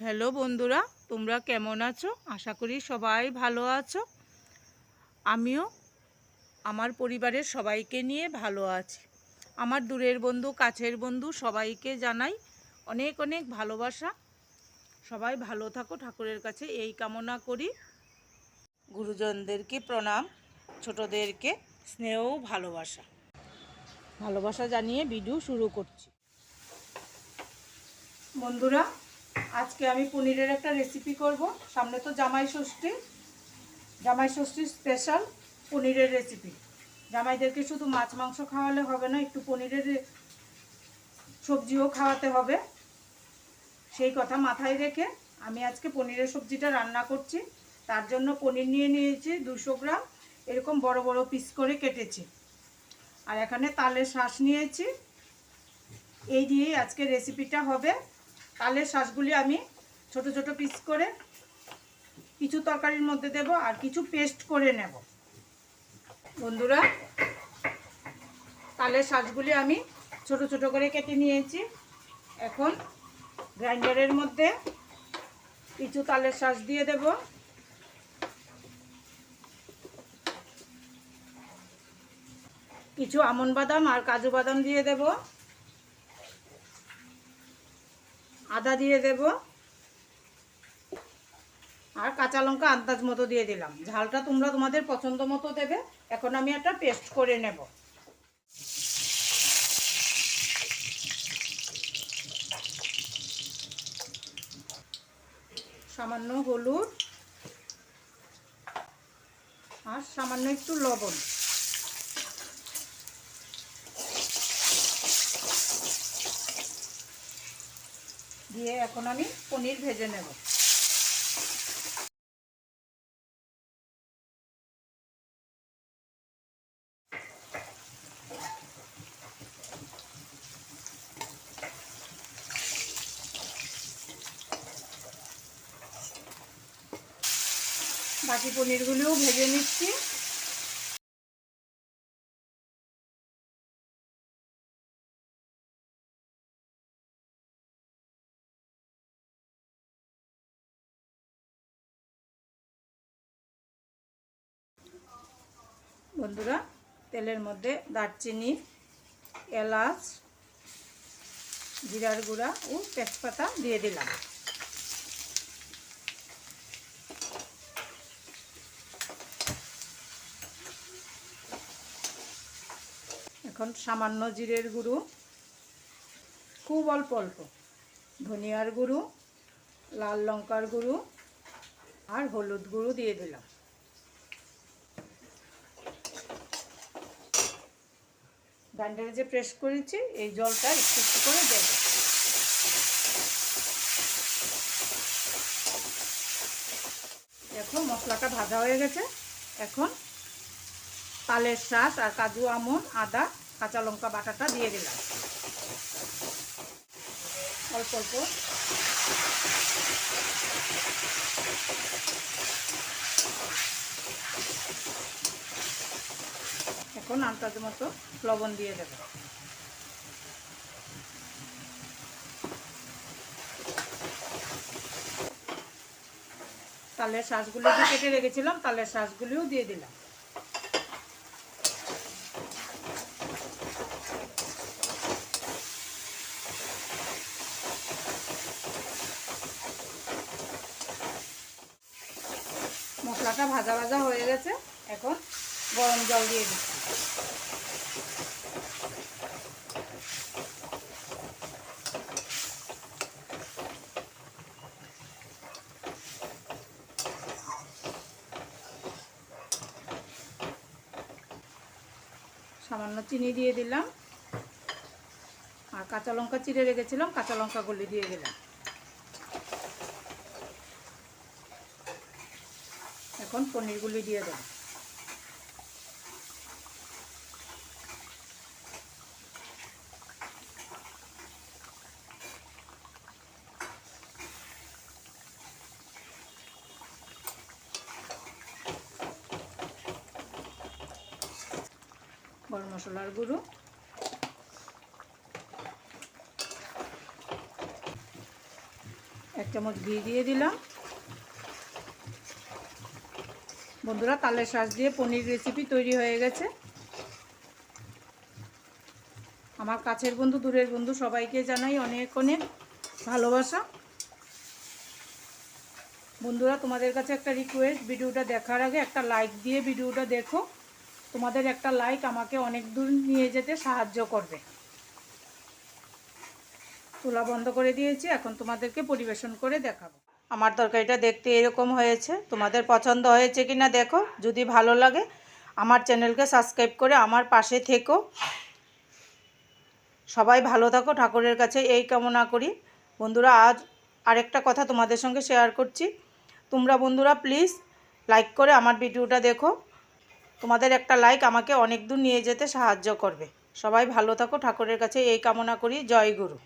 Hello বন্ধুরা, তোমরা কেমন আছো? আশা করি সবাই ভালো আছো। আমিও আমার পরিবারের সবাইকে নিয়ে ভালো আছি। আমার দূরের বন্ধু, কাছের বন্ধু সবাইকে জানাই অনেক অনেক ভালোবাসা। সবাই ভালো থাকো, ঠাকুরের কাছে এই কামনা করি। গুরুজনদেরকে প্রণাম, ছোটদেরকে স্নেহ, ভালোবাসা। ভালোবাসা জানিয়ে ভিডিও শুরু করছি। বন্ধুরা আজকে আমি পনিরের একটা রেসিপি করব। সামনে তো জামাই ষষ্ঠী। জামাই ষষ্ঠীর স্পেশাল পনিরের রেসিপি জামাইদেরকে শুধু মাছ, মাংস খাওয়ালে হবে না, একটু পনিরের সবজিও খাওয়াতে হবে। সেই কথা মাথায় রেখে আমি আজকে পনিরের সবজিটা রান্না করছি। তার জন্য পনির নিয়ে নিয়েছি দুশো গ্রাম। এরকম বড় বড় পিস করে কেটেছি। আর এখানে তালের শ্বাস নিয়েছি। এই দিয়েই আজকে রেসিপিটা হবে। তালের শ্বাসগুলি আমি ছোট ছোট পিস করে কিছু তরকারির মধ্যে দেব আর কিছু পেস্ট করে নেব। বন্ধুরা, তালের শ্বাসগুলি আমি ছোট ছোট করে কেটে নিয়েছি। এখন গ্রাইন্ডারের মধ্যে কিছু তালের শ্বাস দিয়ে দেব। কিছু আমন বাদাম আর কাজু বাদাম দিয়ে দেব। আদা দিয়ে দেব। আর কাঁচা লঙ্কা আন্দাজ মতো দিয়ে দিলাম। ঝালটা তোমরা তোমাদের পছন্দ মতো দেবে। এখন আমি একটা পেস্ট করে নেব। সামান্য হলুদ আর সামান্য একটু লবণ। দিয়ে এখন আমি পনির ভেজে নেব। বাকি পনিরগুলোও ভেজে নিচ্ছি। বন্ধুরা, তেলের মধ্যে দারচিনি, এলাচ, জিরার গুঁড়া ও তেজপাতা দিয়ে দিলাম। এখন সামান্য জিরের গুঁড়ো, খুব অল্প অল্প। ধনিয়ার গুঁড়ো, লাল লঙ্কার গুঁড়ো আর হলুদ গুঁড়ো দিয়ে দিলাম। গ্রাইন্ডারে যে প্রেস করেছি, এই জলটা একটু একটু করে দেব। দেখো, মশলাটা ভাজা হয়ে গেছে। এখন তালের শাঁস আর কাজু, আমন, আদা, কাঁচা লঙ্কা বাটাটা দিয়ে দিলাম। অল্প অল্প। এখন আন্দাজ মতো লবণ দিয়ে দেব। তালের শ্বাসগুলো যে কেটে রেখেছিলাম, তালের শ্বাসগুলিও দিয়ে দিলাম। মশলাটা ভাজা ভাজা হয়ে গেছে, এখন গরম জল দিয়ে দিচ্ছি। সামান্য চিনি দিয়ে দিলাম। আর কাঁচা লঙ্কা চিড়ে রেখেছিলাম, কাঁচা লঙ্কা লঙ্কাগুলি দিয়ে দিলাম। এখন পনিরগুলি দিয়ে দেব। গরম মশলার গুঁড়ো। এক চামচ ঘি দিয়ে দিলাম। বন্ধুরা, তালের শাঁস দিয়ে পনির রেসিপি তৈরি হয়ে গেছে। আমার কাছের বন্ধু, দূরের বন্ধু সবাইকে জানাই অনেক অনেক ভালোবাসা। বন্ধুরা, তোমাদের কাছে একটা রিকোয়েস্ট ভিডিওটা দেখার আগে একটা লাইক দিয়ে ভিডিওটা দেখো। তোমাদের একটা লাইক আমাকে অনেক দূর নিয়ে যেতে সাহায্য করবে। চুলা বন্ধ করে দিয়েছি, এখন তোমাদেরকে পরিবেশন করে দেখাবো। আমার তরকারিটা দেখতে এরকম হয়েছে, তোমাদের পছন্দ হয়েছে কি না দেখো, যদি ভালো লাগে আমার চ্যানেলকে সাবস্ক্রাইব করে আমার পাশে থেকো। সবাই ভালো থাকো, ঠাকুরের কাছে এই কামনা করি। বন্ধুরা, আজ আরেকটা কথা তোমাদের সঙ্গে শেয়ার করছি। তোমরা বন্ধুরা প্লিজ লাইক করে আমার ভিডিওটা দেখো। তোমাদের একটা লাইক আমাকে অনেক দূর নিয়ে যেতে সাহায্য করবে। সবাই ভালো থাকো, ঠাকুরের কাছে এই কামনা করি। জয় গুরু।